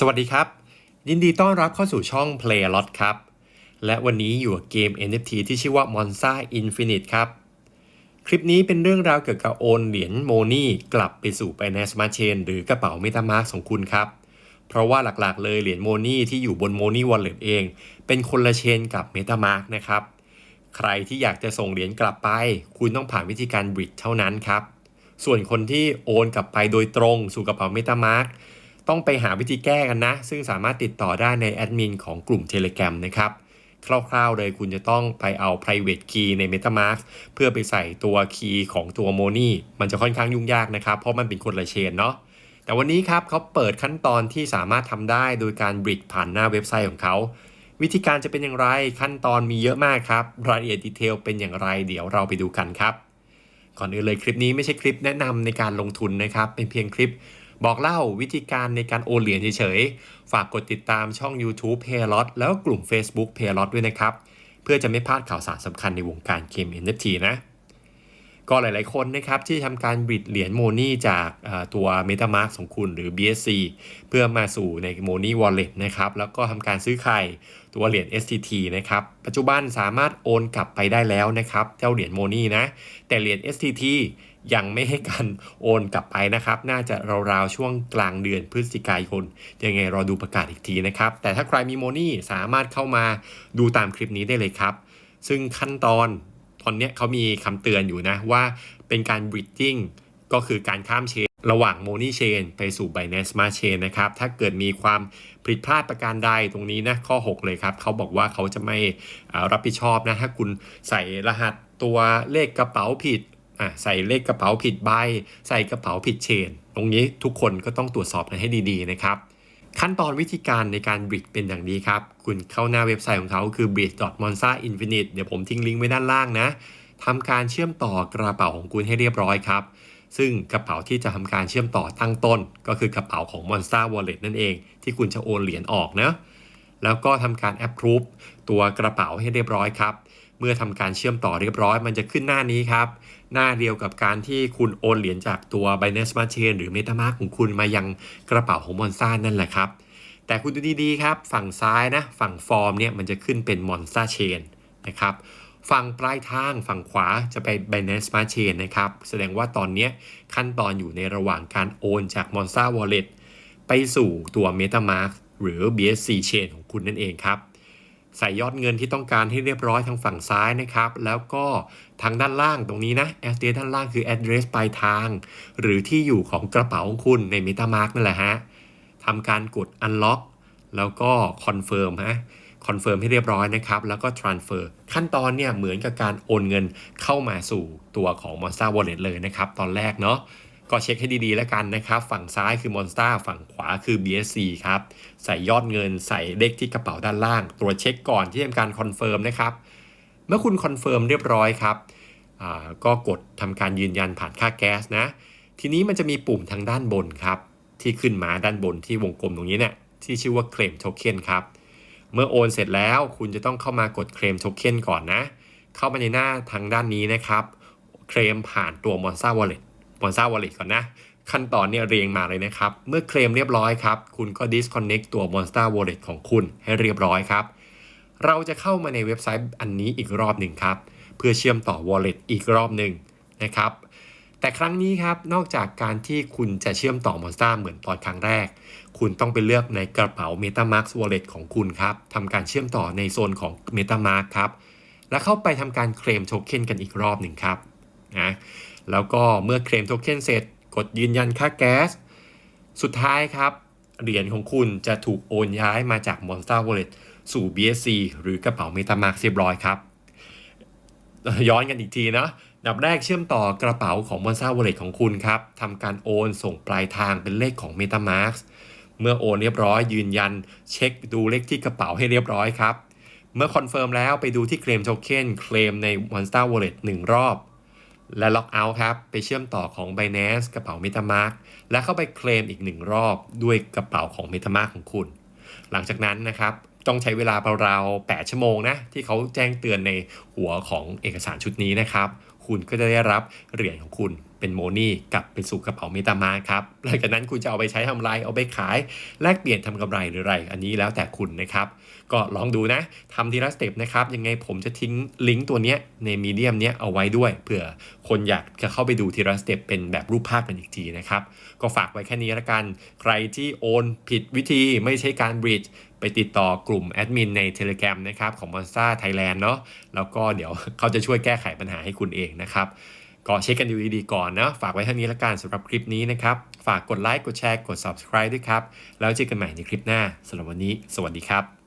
สวัสดีครับ ยินดีต้อนรับเข้าสู่ช่อง Play a Lot ครับ และวันนี้อยู่กับเกม NFT ที่ชื่อว่า Monza Infinite ครับ คลิปนี้เป็นเรื่องราวเกี่ยวกับโอนเหรียญโมนี่กลับไปสู่ Binance Smart Chain หรือกระเป๋า MetaMask ของคุณครับ เพราะว่าหลักๆเลยเหรียญโมนี่ที่อยู่บน Money Wallet เอง เป็นคนละเชนกับ MetaMask นะครับ ใครที่อยากจะส่งเหรียญกลับไป คุณต้องผ่านวิธีการ Bridge เท่านั้นครับ ส่วนคนที่โอนกลับไปโดยตรงสู่กระเป๋า MetaMask ต้องไปหาวิธีแก้กันนะ ซึ่งสามารถติดต่อได้ในแอดมินของกลุ่ม Telegram นะครับ คร่าวๆเลยคุณจะต้องไปเอา private key ใน MetaMask เพื่อไปใส่ตัวคีย์ของตัว m o n y มันจะค่อนข้างยุ่งยากนะครับ เพราะมันเป็นคนละเชนเนาะแต่วันนี้ครับเขาเปิดขั้นตอนที่สามารถทำได้โดยการบริดผ่านหน้าเว็บไซต์ของเขาวิธีการจะเป็นอย่างไรขั้นตอนมีเยอะมากครับ รายละเอียดดีเทลเป็นอย่างไร เดี๋ยวเราไปดูกันครับ ก่อนอื่นเลยคลิปนี้ไม่ใช่คลิปแนะนำในการลงทุนนะครับ เป็นเพียงคลิป บอกเล่าวิธีการในการโอนเหรียญเฉยๆ ฝากกดติดตามช่อง YouTube p a y l o t แล้วกลุ่ม Facebook p a y l o t ด้วยนะครับ เพื่อจะไม่พลาดข่าวสารสำคัญในวงการเกม NFT นะ ก็หลายๆคนนะครับที่ทำการบิดเหรียญโมนี่จากตัว MetaMask ของคุณหรือ BSC เพื่อมาสู่ใน m o n y Wallet นะครับ แล้วก็ทำการซื้อขาย ตัวเหรียญ STT นะครับ ปัจจุบันสามารถโอนกลับไปได้แล้วนะครับ เจ้าเหรียญโมนี่นะ แต่เหรียญ STT ยังไม่ให้การโอนกลับไปนะครับ น่าจะราวๆช่วงกลางเดือนพฤศจิกายน ยังไงรอดูประกาศอีกทีนะครับ แต่ถ้าใครมีโมนี่สามารถเข้ามาดูตามคลิปนี้ได้เลยครับ ซึ่งขั้นตอนตอนนี้เขามีคำเตือนอยู่นะว่าเป็นการ bridging ก็คือการข้ามเชน ระหว่าง m o n y Chain ไปสู่ Binance Smart Chain นะครับ ถ้าเกิดมีความผิดพลาดประการใดตรงนี้นะข้อ 6 เลยครับ เขาบอกว่าเขาจะไม่รับผิดชอบนะ ถ้าคุณใส่รหัสตัวเลขกระเป๋าผิดอะใส่เลขกระเป๋าผิดใบ ใส่กระเป๋าผิดเชน ตรงนี้ทุกคนก็ต้องตรวจสอบกันให้ดีๆนะครับ ขั้นตอนวิธีการในการบริดเป็นอย่างนี้ครับ คุณเข้าหน้าเว็บไซต์ของเขาคือ bridge.monza-infinite เดี๋ยวผมทิ้งลิงก์ไว้ด้านล่างนะทำการเชื่อมต่อกระเป๋าของคุณให้เรียบร้อยครับ ซึ่งกระเป๋าที่จะทำการเชื่อมต่อตั้งต้น ก็คือกระเป๋าของ Monster Wallet นั่นเอง ที่คุณจะโอนเหรียญออกนะแล้วก็ทำการ approve ตัวกระเป๋าให้เรียบร้อยครับ เมื่อทำการเชื่อมต่อเรียบร้อย มันจะขึ้นหน้านี้ครับ หน้าเดียวกับการที่คุณโอนเหรียญจากตัว Binance Smart Chain หรือ MetaMask ของคุณมายังกระเป๋าของ Monster นั่นแหละครับ แต่คุณดูดีๆครับ ฝั่งซ้ายนะ ฝั่งฟอร์มเนี่ยมันจะขึ้นเป็น Monster Chain นะครับ ฝั่งปลายทางฝั่งขวาจะไป Binance Smart Chain นะครับ แสดงว่าตอนนี้ขั้นตอนอยู่ในระหว่างการโอนจาก Monster Wallet ไปสู่ตัว MetaMask หรือ BSC Chain ของคุณนั่นเองครับ ใส่ยอดเงินที่ต้องการให้เรียบร้อยทางฝั่งซ้ายนะครับ แล้วก็ทางด้านล่างตรงนี้นะ address ด้านล่างคือ address ปลายทาง หรือที่อยู่ของกระเป๋าของคุณใน MetaMask นั่นแหละฮะทำการกด unlock แล้วก็ confirm ฮะ คอนเฟิร์มให้เรียบร้อยนะครับแล้วก็ transfer ขั้นตอนเนี่ยเหมือนกับการโอนเงินเข้ามาสู่ตัวของ Monster Wallet เลยนะครับตอนแรกเนาะก็เช็คให้ดีๆแล้วกันนะครับ ฝั่งซ้ายคือ Monster ฝั่งขวาคือ BSC ครับ ใส่ยอดเงินใส่เลขที่กระเป๋าด้านล่าง ตรวจเช็คก่อนที่ทำการคอนเฟิร์มนะครับ เมื่อคุณคอนเฟิร์มเรียบร้อยครับก็กดทำการยืนยันผ่านค่าแก๊สนะ ทีนี้มันจะมีปุ่มทางด้านบนครับ ที่ขึ้นมาด้านบนที่วงกลมตรงนี้เนี่ยที่ชื่อว่า claim token ครับ เมื่อโอนเสร็จแล้วคุณจะต้องเข้ามากดเคลมโทเค็นก่อนนะ เข้ามาในหน้าทางด้านนี้นะครับ เคลมผ่านตัว Monza Wallet Monza Wallet ก่อนนะ ขั้นตอนเนี่ยเรียงมาเลยนะครับ เมื่อเคลมเรียบร้อยครับ คุณก็ disconnect ตัว Monster Wallet ของคุณให้เรียบร้อยครับ เราจะเข้ามาในเว็บไซต์อันนี้อีกรอบหนึ่งครับ เพื่อเชื่อมต่อ Wallet อีกรอบหนึ่งนะครับ แต่ครั้งนี้ครับ นอกจากการที่คุณจะเชื่อมต่อ Monster เหมือนตอนครั้งแรก คุณต้องไปเลือกในกระเป๋า MetaMask Wallet ของคุณครับทำการเชื่อมต่อในโซนของ MetaMask ครับ แล้วเข้าไปทำการเคลมโทเค็นกันอีกรอบหนึ่งครับนะแล้วก็เมื่อเคลมโทเค็นเสร็จ กดยืนยันค่าแก๊ส สุดท้ายครับ เหรียญของคุณจะถูกโอนย้ายมาจาก Monster Wallet สู่ BSC หรือกระเป๋า MetaMask เรียบร้อยครับ ย้อนกันอีกทีนะ ดับแรกเชื่อมต่อกระเป๋าของ Monster Wallet ของคุณครับทำการโอนส่งปลายทางเป็นเลขของ MetaMask เมื่อโอนเรียบร้อยยืนยัน เช็คดูเลขที่กระเป๋าให้เรียบร้อยครับ เมื่อคอนเฟิร์มแล้วไปดูที่เคลมโทเค็นเคลมใน Monster Wallet 1 รอบ และล็อกเอาท์ครับ ไปเชื่อมต่อของ Binance กระเป๋า MetaMask และเข้าไปเคลมอีก 1 รอบด้วยกระเป๋าของ MetaMask ของคุณ หลังจากนั้นนะครับ ต้องใช้เวลาราว8ชั่วโมงนะที่เขาแจ้งเตือนในหัวของเอกสารชุดนี้นะครับ คุณก็จะได้รับเหรียญของคุณเป็นโมนี่กลับไปสู่กระเป๋าเมตามาครับหลังจากนั้นคุณจะเอาไปใช้ทำไรเอาไปขาย แลกเปลี่ยนทำกำไรหรืออะไร อันนี้แล้วแต่คุณนะครับ ก็ลองดูนะทำทีละสเต็ปนะครับ ยังไงผมจะทิ้งลิงก์ตัวเนี้ยในมีเดียมเนี้ยเอาไว้ด้วยเผื่อคนอยากจะเข้าไปดูทีละสเต็ปเป็นแบบรูปภาพกันอีกทีนะครับ ก็ฝากไว้แค่นี้ละกัน ใครที่โอนผิดวิธีไม่ใช่การบริดจ์ ไปติดต่อกลุ่มแอดมินใน Telegram นะครับของ Monza Thailand เนาะแล้วก็เดี๋ยวเขาจะช่วยแก้ไขปัญหาให้คุณเองนะครับก็เช็คกันดูดีๆก่อนนะฝากไว้เท่านี้ละกันสำหรับคลิปนี้นะครับ ฝากกดไลค์กดแชร์กด subscribe ด้วยครับ แล้วเจอกันใหม่ในคลิปหน้าสำหรับวันนี้ สวัสดีครับ